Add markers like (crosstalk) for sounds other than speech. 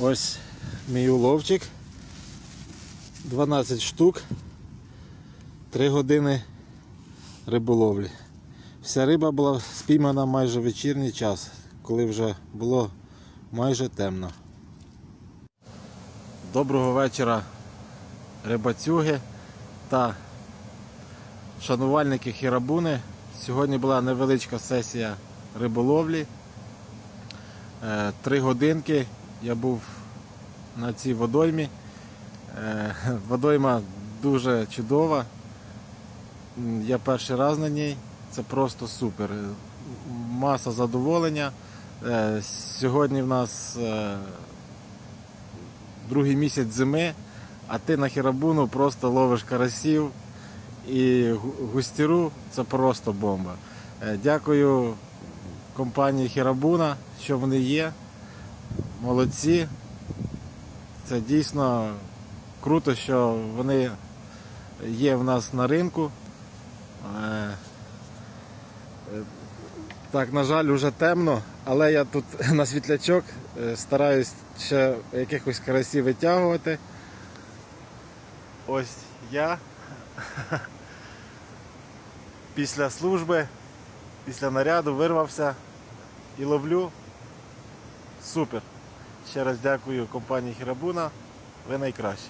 Ось мій уловчик. 12 штук. 3 години риболовлі. Вся риба була спіймана майже вечірній час, коли вже було майже темно. Доброго вечора, рибацюги та шанувальники хірабуни. Сьогодні була невеличка сесія риболовлі. Е, Три годинки я був на цій водоймі. Е, Водойма дуже чудова. Я перший раз на ній. Це просто супер. Маса задоволення. Е, Сьогодні в нас е, другий місяць зими, а ти на хірабуну просто ловиш карасів і гу- густіру це просто бомба. Дякую компанії Хірабуна, що вони є. Молодці. Це дійсно круто, що вони є в нас на ринку. Е, е, Так, на жаль, вже темно, але я тут (laughs) на світлячок е, стараюсь ще якихось карасів витягувати. Ось я (laughs) після служби, після наряду вирвався і ловлю. Супер. Ще раз дякую компанії Хірабуна. Ви найкращі.